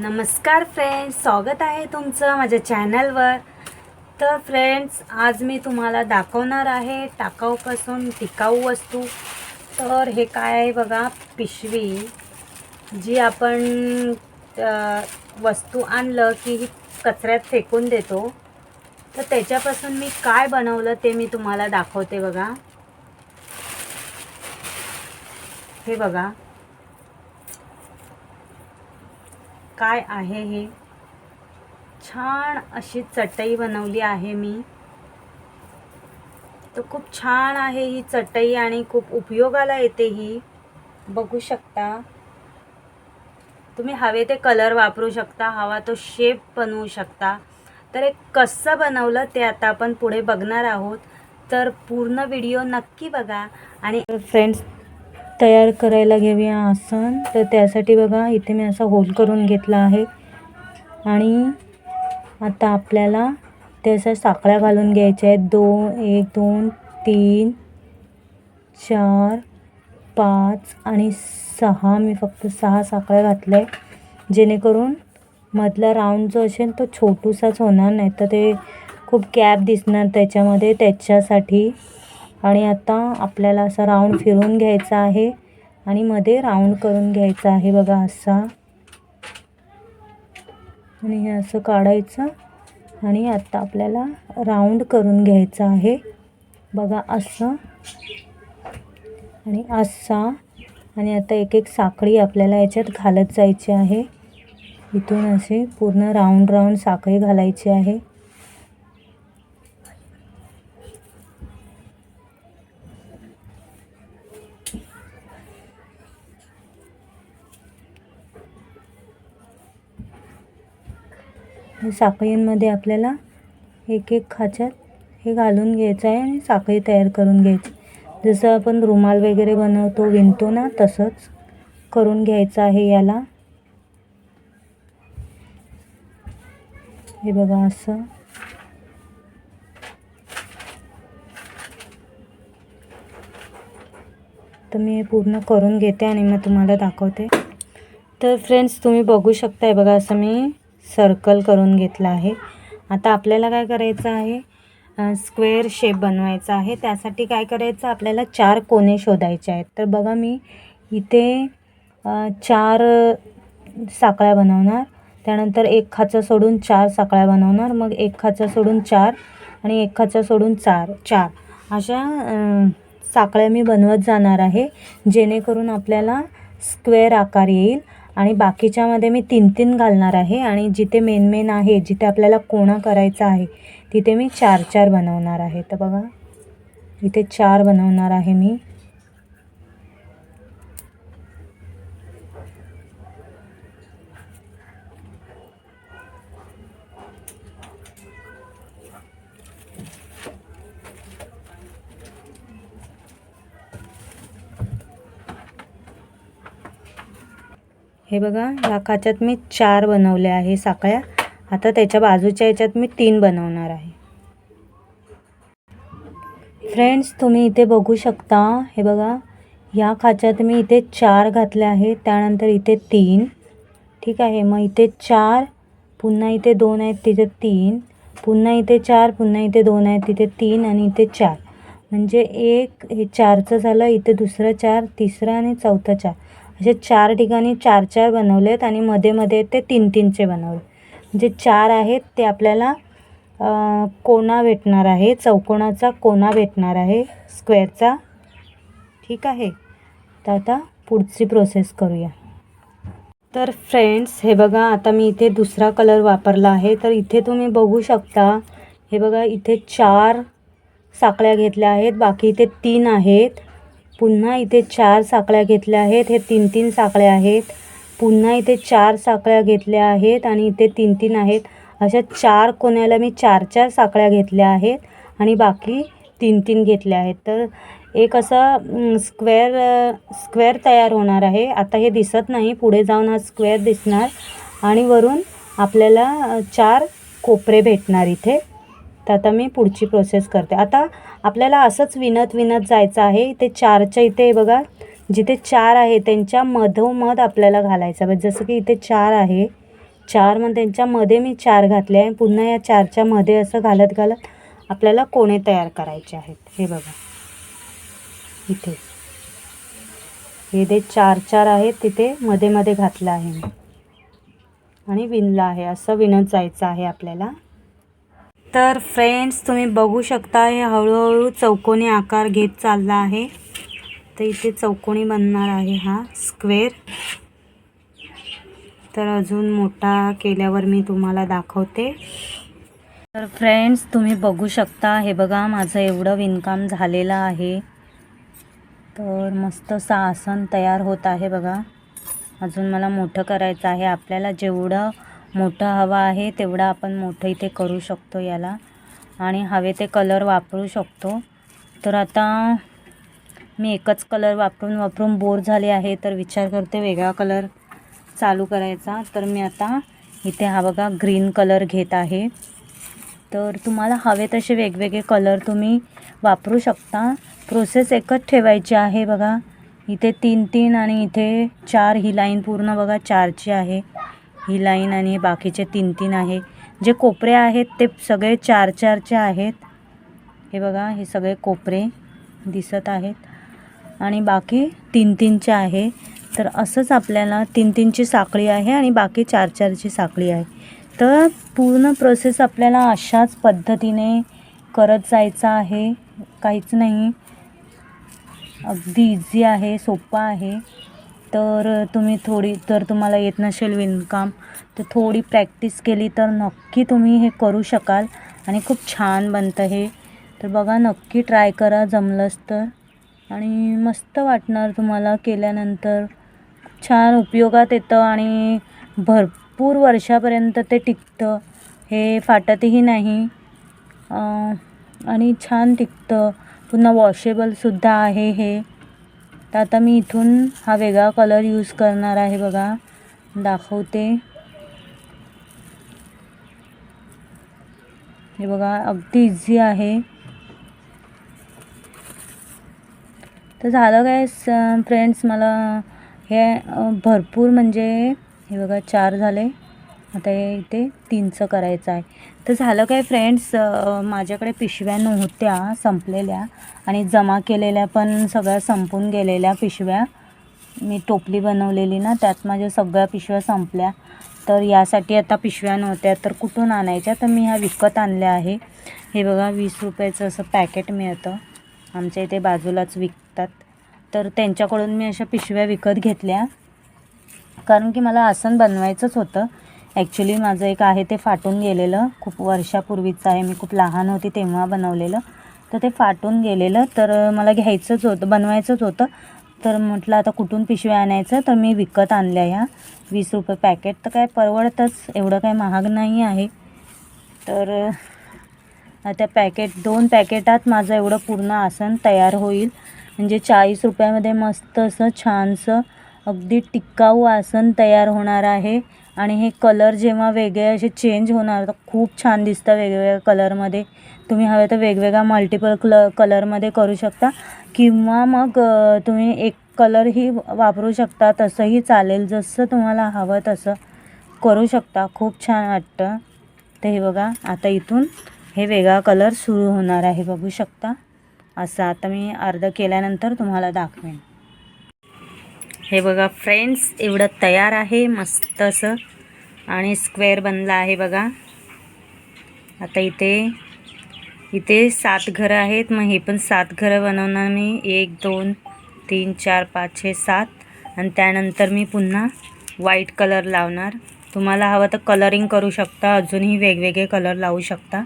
नमस्कार फ्रेंड्स स्वागत आहे तुमचं माझ्या चॅनलवर तर फ्रेंड्स आज मी तुम्हाला दाखवणार आहे टाकाऊपासून टिकाऊ वस्तू. तर हे काय आहे बघा पिशवी. जी आपण वस्तू आणलं की ही कचऱ्यात फेकून देतो. तर त्याच्यापासून मी काय बनवलं ते मी तुम्हाला दाखवते बघा. हे बघा. काय आहे हे? छान अशी चटई बनवली आहे मी. तर खूप छान आहे ही चटई आणि खूप उपयोगाला येते ही. बघू शकता. तुम्ही हवे ते कलर वापरू शकता हवा तो शेप बनवू शकता. तर हे कसं बनवलं ते आता आपण पुढे बघणार आहोत. तर पूर्ण व्हिडिओ नक्की बघा. आणि फ्रेंड्स तयार करायला घेऊया आसन. तर त्यासाठी बघा इथे मी असा होल करून घेतला आहे. आणि आता आपल्याला त्याच्या साखळ्या घालून घ्यायच्या आहेत. दोन एक दोन तीन चार पाच आणि सहा. मी फक्त सहा साखळ्या घातल्या आहे जेणेकरून मधला राऊंड जो असेल तो छोटूसाच होणार नाही. तर ते खूप गॅप दिसणार त्याच्यामध्ये त्याच्यासाठी. आणि आता आपल्याला असा राऊंड फिरून घ्यायचा आहे. आणि मध्ये राऊंड करून घ्यायचा आहे बघा असा. आणि हे असं काढायचं. आणि आता आपल्याला राऊंड करून घ्यायचं आहे. बघा असं. आणि असा. आणि आता एक एक साखळी आपल्याला याच्यात घालत जायची आहे. इथून असे पूर्ण राऊंड राऊंड साखळी घालायची आहे. साखळींमध्ये आपल्याला एक एक खाच्यात हे घालून घ्यायचं आहे आणि साखळी तयार करून घ्यायची. जसं आपण रुमाल वगैरे बनवतो विणतो ना तसंच करून घ्यायचं आहे याला. हे बघा असं. तर मी हे पूर्ण करून घेते आणि मग तुम्हाला दाखवते. तर फ्रेंड्स तुम्ही बघू शकताय बघा असं मी सर्कल करून घेतलं आहे. आता आपल्याला काय करायचं आहे? स्क्वेअर शेप बनवायचा आहे. त्यासाठी काय करायचं? आपल्याला चार कोने शोधायचे आहेत. तर बघा मी इथे चार साकळ्या बनवणार. त्यानंतर एक खाचा सोडून चार साकळ्या बनवणार. मग एक खाचा सोडून चार आणि एक खाचा सोडून चार चार. अशा साखळ्या साकळ्या मी बनवत जाणार आहे. जेणेकरून आपल्याला स्क्वेअर आकार येईल. आणि बाकीच्यामध्ये मी तीन तीन घालणार आहे आणि जिथे मेन मेन आहे जिथे आपल्याला कोणा करायचा आहे तिथे मी चार चार बनवणार आहे. तर बघा इथे चार बनवणार आहे मी. हे बघा या खाच्यात मी चार बनवले आहे साकळ्या आता त्याच्या बाजूच्या याच्यात मी तीन बनवणार आहे. फ्रेंड्स तुम्ही इथे बघू शकता हे बघा या खाच्यात मी इथे चार घातले आहे त्यानंतर इथे तीन. ठीक आहे मग इथे चार पुन्हा इथे दोन आहेत तिथे तीन. पुन्हा इथे चार पुन्हा इथे दोन आहेत तिथे तीन आणि इथे चार. म्हणजे एक हे चारचं झालं इथे दुसरं चार तिसरं आणि चौथं चार. असे चार ठिकाणी चार चार बनवले आहेत आणि मध्ये मध्ये ते तीन तीनचे बनवले. जे चार आहेत ते आपल्याला कोणा भेटणार आहे चौकोनाचा कोणा भेटणार आहे स्क्वेअरचा. ठीक आहे? तर आता पुढची प्रोसेस करूया. तर फ्रेंड्स हे बघा आता मी इथे दुसरा कलर वापरला आहे. तर इथे तुम्ही बघू शकता हे बघा इथे चार साकळ्या घेतल्या आहेत. बाकी इथे तीन आहेत. पुन्हा इथे चार साखळ्या घेतल्या आहेत. हे तीन तीन साखळ्या आहेत. पुन्हा इथे चार साखळ्या घेतल्या आहेत आणि इथे तीन तीन आहेत. अशा चार कोण्याला मी चार चार साखळ्या घेतल्या आहेत आणि बाकी तीन तीन घेतल्या आहेत. तर एक असा स्क्वेअर स्क्वेअर तयार होणार आहे. आता हे दिसत नाही. पुढे जाऊन हा स्क्वेअर दिसणार आणि वरून आपल्याला चार कोपरे भेटणार इथे. तर आता मी पुढची प्रोसेस करते. आता आपल्याला असंच विणत विणत जायचं आहे. इथे चारच्या इथे बघा. जिथे चार आहे त्यांच्या मधोमध आपल्याला घालायचं म्हणजे जसं की इथे चार आहे. चार मग त्यांच्यामध्ये मी चार घातले आहे. पुन्हा या चारच्या मध्ये असं घालत घालत आपल्याला कोणे तयार करायचे आहेत? हे बघा. इथे. हे जे चार चार आहेत तिथे मध्ये मध्ये घातलं आहे मी. आणि विणलं आहे. असं विणत जायचं आहे आपल्याला. तर फ्रेंड्स तुम्ही बघू शकता हे हळूहळू चौकोनी आकार घेत चालला आहे. तर इथे चौकोनी बनणार आहे हा स्क्वेअर तर अजून मोठा केल्यावर मी तुम्हाला दाखवते. तर फ्रेंड्स तुम्ही बघू शकता हे बघा माझं एवढं विणकाम झालेलं आहे. तर मस्त असं आसन तयार होत आहे बघा. अजून मला मोठं करायचं आहे. आपल्याला जेवढं मोठं हवं आहे तेवढा आपण मोठं इथे करू शकतो याला. आणि हवे ते कलर वापरू शकतो. तर आता मी एकच कलर वापरून वापरून बोर झाले आहे तर विचार करते वेगळा कलर चालू करायचा. तर मी आता इथे हा बघा ग्रीन कलर घेत आहे. तर तुम्हाला हवे तसे वेगवेगळे कलर तुम्ही वापरू शकता. प्रोसेस एकच ठेवायची आहे बघा. इथे तीन तीन आणि इथे चार ही लाईन पूर्ण बघा चारची आहे. ही लाईन आणि हे बाकीचे तीन तीन आहे. जे कोपरे आहेत ते सगळे चार चारचे आहेत. हे बघा हे सगळे कोपरे दिसत आहेत. आणि बाकी तीन तीनचे आहे. तर असंच आपल्याला तीन तीनची साखळी आहे आणि बाकी चार चारची साखळी आहे. तर पूर्ण प्रोसेस आपल्याला अशाच पद्धतीने करत जायचं आहे. काहीच नाही. अगदी इझी आहे सोपं आहे. तर तुम्ही थोडी जर तुम्हाला येत नसेल विणकाम तर थोडी प्रॅक्टिस केली तर नक्की तुम्ही हे करू शकाल आणि खूप छान बनतं हे. तर बघा नक्की ट्राय करा जमलंच तर. आणि मस्त वाटणार तुम्हाला केल्यानंतर. छान उपयोगात येतं आणि भरपूर वर्षापर्यंत ते टिकतं. हे फाटतही नाही. आणि छान टिकतं. पुन्हा वॉशेबलसुद्धा आहे हे. तर आता मी इथून हा वेगळा कलर यूज करणार आहे बघा. दाखवते. हे बघा अगदी इझी आहे. तर झालं काय फ्रेंड्स मला हे भरपूर म्हणजे हे बघा चार झाले. आता हे इथे तीनचं करायचं आहे. तर झालं काय फ्रेंड्स माझ्याकडे पिशव्या नव्हत्या संपलेल्या आणि जमा केलेल्या पण सगळ्या संपून गेलेल्या पिशव्या. मी टोपली बनवलेली ना त्यात माझ्या सगळ्या पिशव्या संपल्या. तर यासाठी आता पिशव्या नव्हत्या तर कुठून आणायच्या? तर मी ह्या विकत आणल्या आहे. हे बघा वीस रुपयाचं असं पॅकेट मिळतं. आमच्या इथे बाजूलाच विकतात. तर त्यांच्याकडून मी अशा पिशव्या विकत घेतल्या. कारण की मला आसन बनवायचंच होतं. ॲक्च्युली माझं एक आहे ते फाटून गेलेलं. खूप वर्षापूर्वीचं आहे. मी खूप लहान होती तेव्हा बनवलेलं. तर ते फाटून गेलेलं. तर मला घ्यायचंच होतं बनवायचंच होतं. तर म्हटलं आता कुठून पिशव्या आणायचं? तर मी विकत आणल्या ह्या. वीस रुपये पॅकेट तर काय परवडतंच. एवढं काय महाग नाही आहे. तर त्या पॅकेट दोन पॅकेटात माझं एवढं पूर्ण आसन तयार होईल. म्हणजे चाळीस रुपयामध्ये मस्त असं छानसं अगदी टिकाऊ आसन तयार होणार आहे. आणि हे कलर जेव्हा वेगळे असे चेंज होणार तर खूप छान दिसतं वेगवेगळ्या कलरमध्ये तुम्ही हवे तर वेगवेगळ्या मल्टिपल क्ल कलरमध्ये करू शकता. किंवा मग तुम्ही एक कलरही वापरू शकता तसंही चालेल. जसं तुम्हाला हवं तसं करू शकता. खूप छान वाटतं. तर हे बघा आता इथून हे वेगळा कलर सुरू होणार आहे. बघू शकता. असं आता मी अर्ध केल्यानंतर तुम्हाला दाखवेन. हे बघा फ्रेंड्स एवढं तयार आहे मस्त असं. आणि स्क्वेअर बनला आहे बघा. आता इथे इथे सात घरं आहेत. मग हे पण सात घरं बनवणार मी. एक दोन तीन चार पाच छे सात. आणि त्यानंतर मी पुन्हा व्हाईट कलर लावणार. तुम्हाला हवं तर कलरिंग करू शकता. अजूनही वेगवेगळे कलर लावू शकता.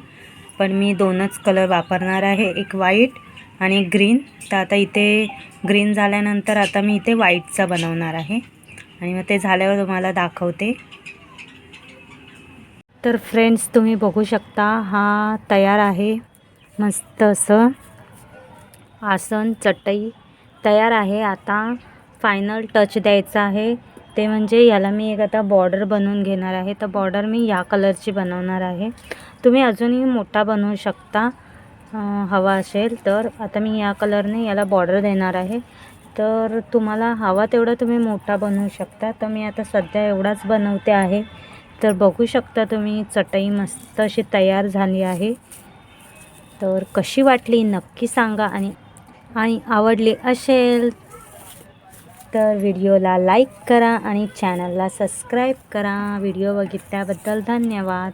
पण मी दोनच कलर वापरणार आहे. एक व्हाईट आणि ग्रीन तर आता इथे ग्रीन झाल्यानंतर आता मी इथे व्हाईटचा बनवणार आहे. आणि मग ते झाल्यावर तुम्हाला दाखवते. तर फ्रेंड्स तुम्ही बघू शकता हा तयार आहे. मस्त असं आसन चटई तयार आहे. आता फायनल टच द्यायचा आहे. ते म्हणजे याला मी एक आता बॉर्डर बनवून घेणार आहे. तर बॉर्डर मी या कलरची बनवणार आहे. तुम्ही अजूनही मोठा बनवू शकता. हवा असेल तर आता मी या कलरने याला बॉर्डर देणार आहे. तर तुम्हाला हवा तेवढा तुम्ही मोठा बनवू शकता. तर मी आता सध्या एवढाच बनवते आहे. तर बघू शकता तुम्ही चटई मस्त अशी तयार झाली आहे. तर कशी वाटली नक्की सांगा आणि आणि आवडली असेल तर व्हिडिओला लाईक करा आणि चॅनलला सबस्क्राईब करा. व्हिडिओ बघितल्याबद्दल धन्यवाद.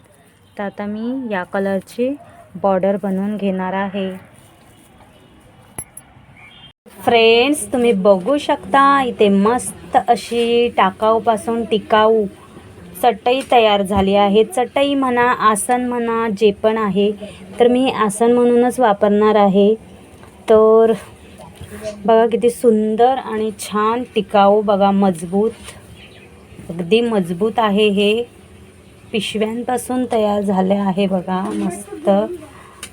तर आता मी या कलरची बॉर्डर बनवून घेणार आहे. फ्रेंड्स तुम्ही बघू शकता इथे मस्त अशी टाकाऊपासून टिकाऊ चटई तयार झाली आहे. चटई म्हणा आसन म्हणा जे पण आहे तर मी आसन म्हणूनच वापरणार आहे. तर बघा किती सुंदर आणि छान टिकाऊ बघा मजबूत अगदी मजबूत आहे हे. पिशव्यांपासून तयार झाले आहे बघा मस्त.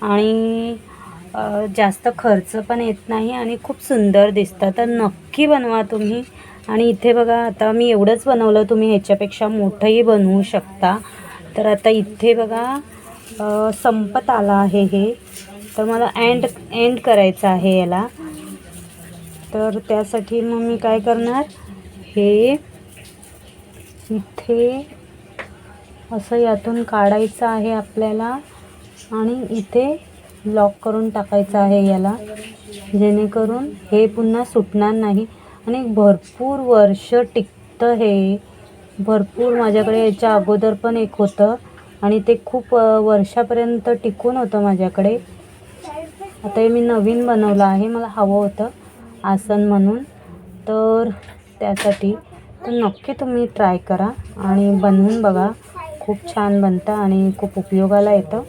आणि जास्त खर्च पण येत नाही आणि खूप सुंदर दिसतं तर नक्की बनवा तुम्ही. आणि इथे बघा आता मी एवढंच बनवलं तुम्ही ह्याच्यापेक्षा मोठंही बनवू शकता. तर आता इथे बघा संपत आला आहे हे. तर मला एंड एंड करायचं आहे याला. तर त्यासाठी मग मी काय करणार? हे इथे असं यातून काढायचं आहे आपल्याला आणि इथे लॉक करून टाकायचं आहे याला. जेणेकरून हे पुन्हा सुटणार नाही. आणि भरपूर वर्ष टिकतं हे. भरपूर माझ्याकडे याच्या अगोदर पण एक होतं. आणि ते खूप वर्षापर्यंत टिकून होतं माझ्याकडे. आता हे मी नवीन बनवलं आहे. मला हवं होतं आसन म्हणून. तर त्यासाठी तर नक्की तुम्ही ट्राय करा आणि बनवून बघा. खूप छान बनतं आणि खूप उपयोगाला येतं.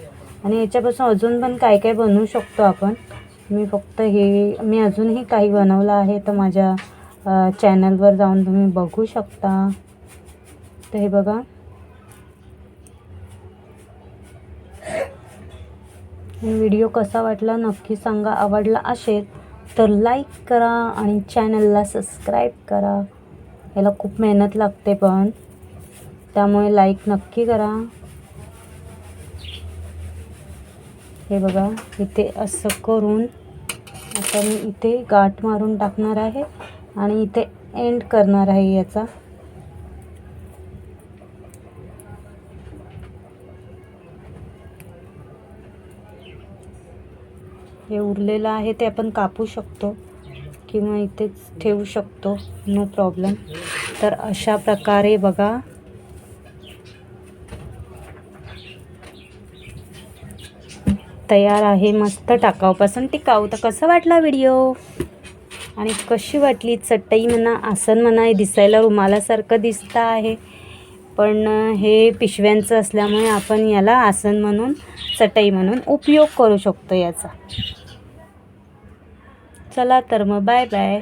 आणि याच्यापासून अजून पण काय काय बनवू शकतो आपण? मी फक्त हे मी अजूनही काही बनवलं आहे तर माझ्या चॅनलवर जाऊन तुम्ही बघू शकता. तर हे बघा. व्हिडिओ कसा वाटला नक्की सांगा. आवडला असेल तर लाईक करा आणि चॅनलला सबस्क्राईब करा. याला खूप मेहनत लागते पण. त्यामुळे लाईक नक्की करा. हे बघा इथे असं करून आता मी इथे गाठ मारून टाकणार आहे आणि इथे एंड करणार आहे याचा. हे उरलेलं आहे ते आपण कापू शकतो किंवा इथेच ठेवू शकतो नो प्रॉब्लेम तर अशा प्रकारे बघा. तयार आहे मस्त टाकाऊपासून टिकाऊ. तर कसं वाटला व्हिडिओ? आणि कशी वाटली? चटई म्हणा आसन म्हणा हे दिसायला रुमालासारखं दिसतं आहे. पण हे पिशव्यांचं असल्यामुळे आपण याला आसन म्हणून चटई म्हणून उपयोग करू शकतो याचा. चला तर मग बाय बाय.